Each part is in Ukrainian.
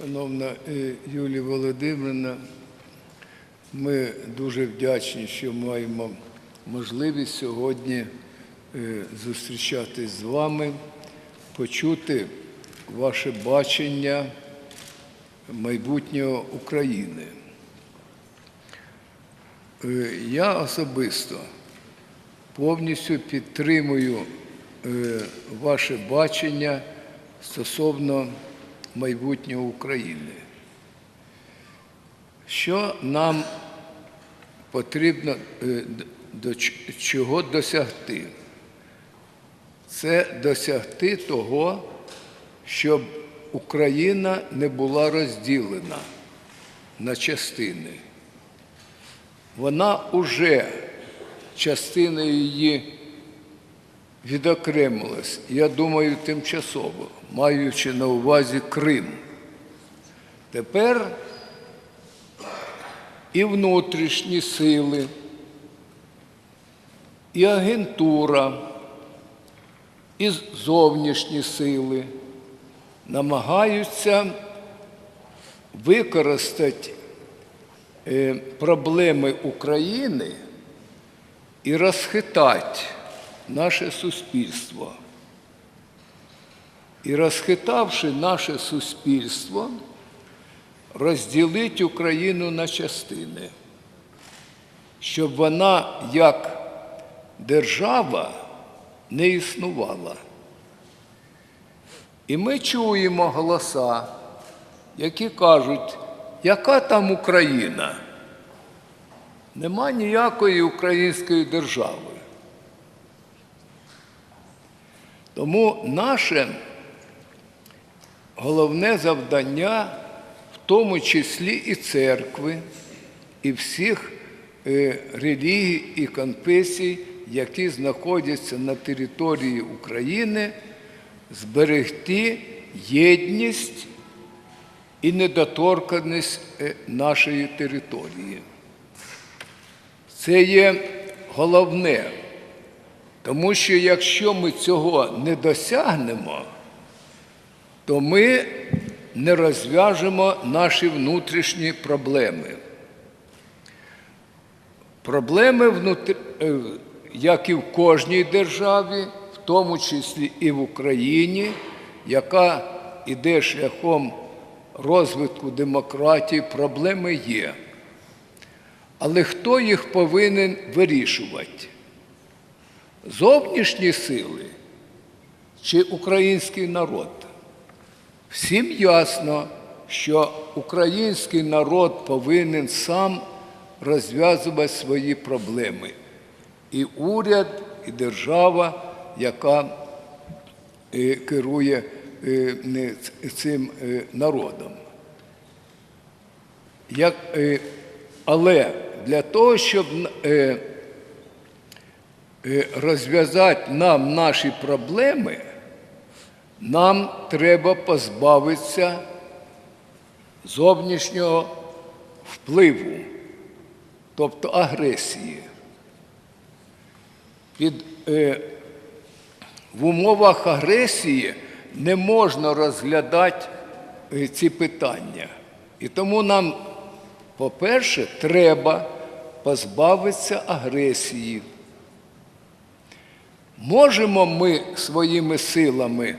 Шановна е, Юлія Володимирівна, ми дуже вдячні, що маємо можливість сьогодні е, зустрічатись з вами, почути ваше бачення майбутнього України. Е, Я особисто повністю підтримую ваше бачення стосовно майбутнього України. Що нам потрібно е, до чого досягти? Це досягти того, щоб Україна не була розділена на частини. Вона уже частиною її відокремилась, я думаю, тимчасово, маючи на увазі Крим. Тепер і внутрішні сили, і агентура, і зовнішні сили намагаються використати е, проблеми України і розхитати наше суспільство. І розхитавши наше суспільство, розділити Україну на частини, щоб вона як держава не існувала. І ми чуємо голоса, які кажуть, яка там Україна? Нема ніякої української держави. Тому наше головне завдання, в тому числі і церкви, і всіх е, релігій і конфесій, які знаходяться на території України, зберегти єдність і недоторканість е, нашої території. Це є головне, тому що якщо ми цього не досягнемо, то ми не розв'яжемо наші внутрішні проблеми. Проблеми, внутр... е, як і в кожній державі, в тому числі і в Україні, яка йде шляхом розвитку демократії, проблеми є. Але хто їх повинен вирішувати? Зовнішні сили чи український народ? Всім ясно, що український народ повинен сам розв'язувати свої проблеми. І уряд, і держава, яка е, керує е, цим е, народом. Але для того, щоб розв'язати нам наші проблеми, нам треба позбавитися зовнішнього впливу, тобто агресії. Під, е, в умовах агресії не можна розглядати е, ці питання. І тому нам, по-перше, треба позбавитися агресії. Можемо ми своїми силами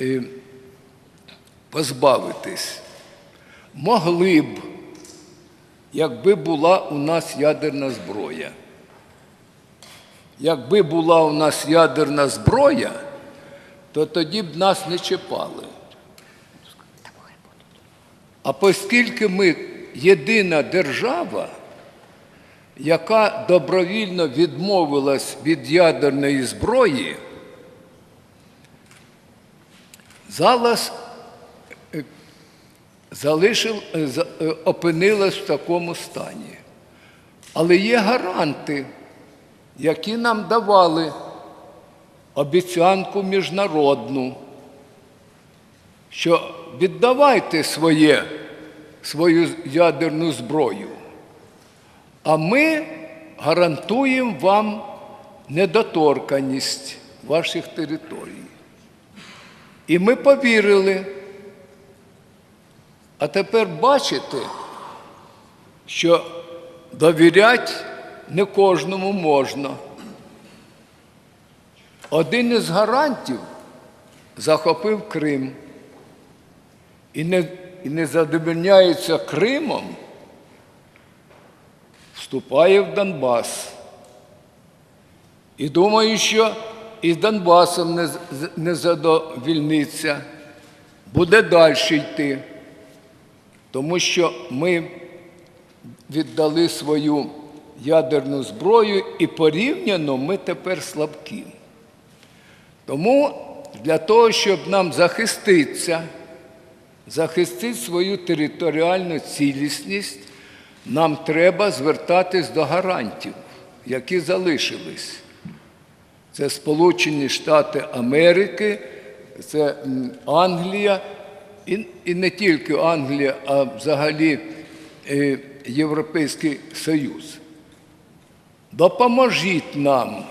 е, позбавитись? Могли б, якби була у нас ядерна зброя. Якби була у нас ядерна зброя, то тоді б нас не чіпали. А оскільки ми єдина держава, яка добровільно відмовилась від ядерної зброї, зараз е, залишив, е, е, опинилась в такому стані. Але є гаранти, які нам давали обіцянку міжнародну, що віддавайте своє, свою ядерну зброю, а ми гарантуємо вам недоторканість ваших територій. І ми повірили. А тепер бачите, що довіряти не кожному можна. Один із гарантів захопив Крим і не, і не задовольняється Кримом, вступає в Донбас. І думаю, що і з Донбасом не, не задовільниться, буде далі йти, тому що ми віддали свою ядерну зброю і порівняно ми тепер слабкі. Тому для того, щоб нам захиститися, захистити свою територіальну цілісність, нам треба звертатись до гарантів, які залишились. Це Сполучені Штати Америки, це Англія, і, і не тільки Англія, а взагалі е, Європейський Союз. Допоможіть нам.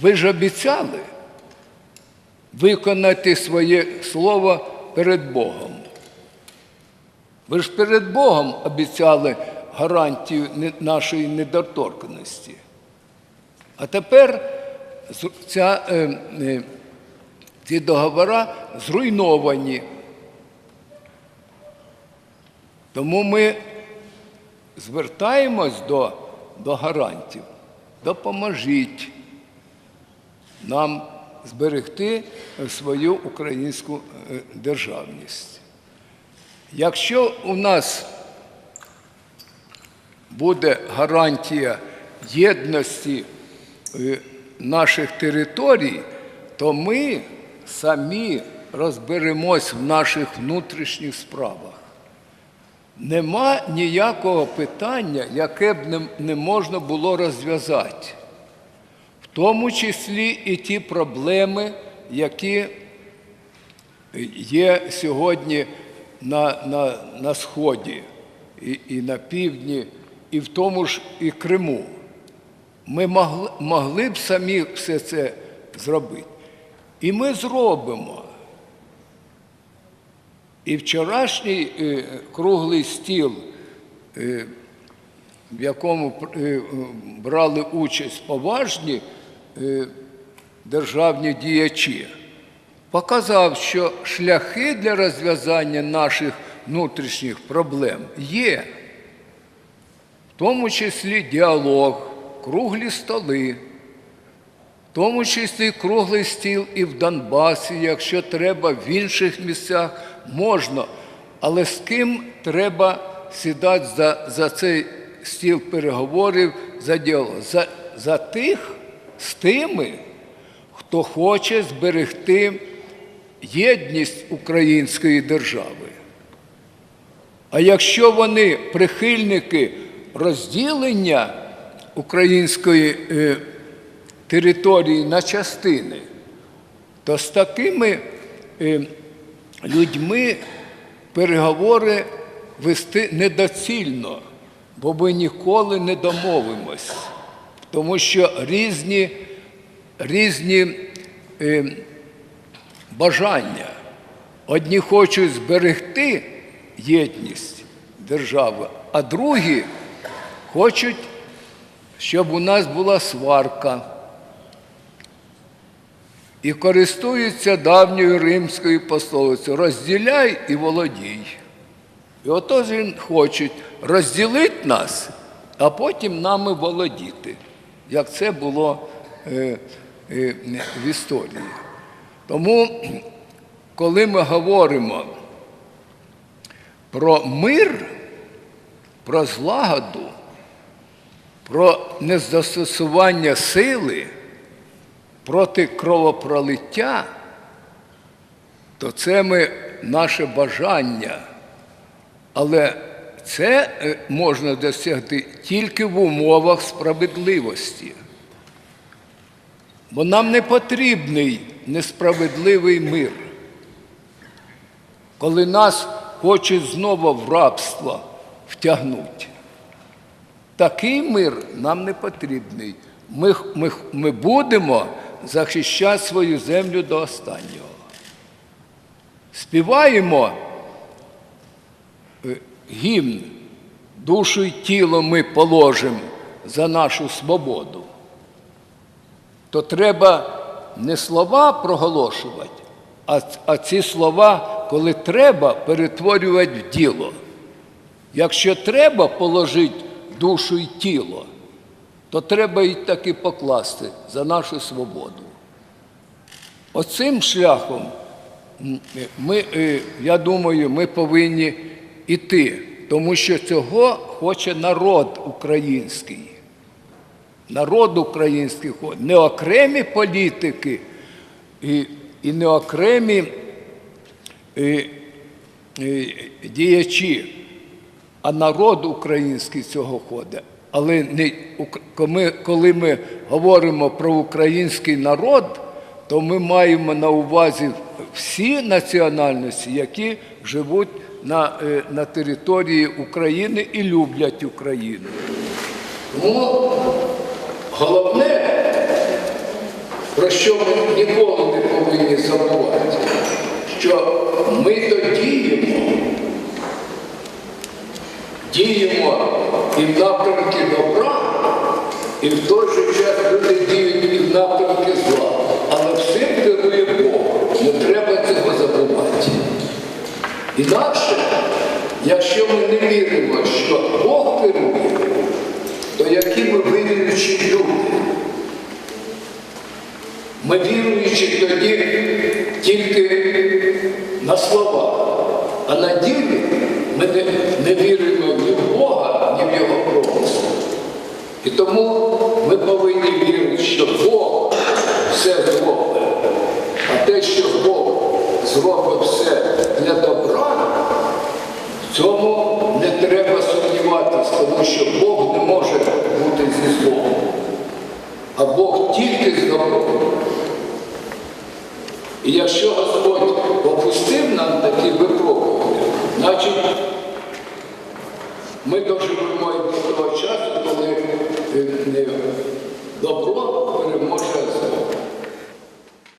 Ви ж обіцяли виконати своє слово перед Богом. Ви ж перед Богом обіцяли гарантію нашої недоторканості. А тепер ця, е, е, ці договори зруйновані. Тому ми звертаємось до, до гарантів. Допоможіть нам зберегти свою українську е, державність. Якщо у нас буде гарантія єдності е, наших територій, то ми самі розберемось в наших внутрішніх справах. Нема ніякого питання, яке б не, не можна було розв'язати, в тому числі і ті проблеми, які є сьогодні на, на, на Сході, і, і на півдні, і в тому ж і Криму. Ми могли, могли б самі все це зробити. І ми зробимо. І вчорашній е, круглий стіл, е, в якому е, брали участь поважні державні діячі, показав, що шляхи для розв'язання наших внутрішніх проблем є, в тому числі діалог, круглі столи, в тому числі круглий стіл і в Донбасі, якщо треба, в інших місцях можна. Але з ким треба сідати за, за цей стіл переговорів за діалог? За, за тих, з тими, хто хоче зберегти єдність української держави. А якщо вони прихильники розділення української е, території на частини, то з такими е, людьми переговори вести недоцільно, бо ми ніколи не домовимось, тому що різні, різні е, бажання. Одні хочуть зберегти єдність держави, а другі хочуть, щоб у нас була сварка. І користуються давньою римською пословицею розділяй і володій. І отож він хочуть розділити нас, а потім нами володіти, як це було е, е, в історії. Тому, коли ми говоримо про мир, про злагоду, про незастосування сили проти кровопролиття, то це ми наше бажання. Але це е, можна досягти тільки в умовах справедливості. Бо нам не потрібний несправедливий мир. Коли нас хочуть знову в рабство втягнути. Такий мир нам не потрібний. Ми, ми, ми будемо захищати свою землю до останнього. співаємо е, гімн, душу й тіло ми положимо за нашу свободу, то треба не слова проголошувати, а, а ці слова, коли треба, перетворювати в діло. Якщо треба положити душу і тіло, то треба і таки покласти за нашу свободу. Оцим шляхом ми, е, я думаю, ми повинні йти, тому що цього хоче народ український. Народ український не окремі політики і, і не окремі е, е, діячі, а народ український цього ходить. Але не, коли- коли ми говоримо про український народ, то ми маємо на увазі всі національності, які живуть на, е, на території України і люблять Україну. Тому головне, про що ми ніколи не повинні забувати, що ми то діємо, діємо і в напрямки добра, і в той же час люди діють і в напрямки зла. Але всім керує Бог. Не треба цього забувати. Інакше, якщо ми не віримо, що Бог керує, то які віруючі люди? Ми віруючі тоді тільки на слова, а на ділі ми не, не віримо ні в Бога, ні в Його промисел. І тому ми повинні вірити, що Бог все зробить. А те, що Бог зробить все для добра, в цьому не треба сумніватися, тому що Бог не може бути зі злом. А Бог добром. І якщо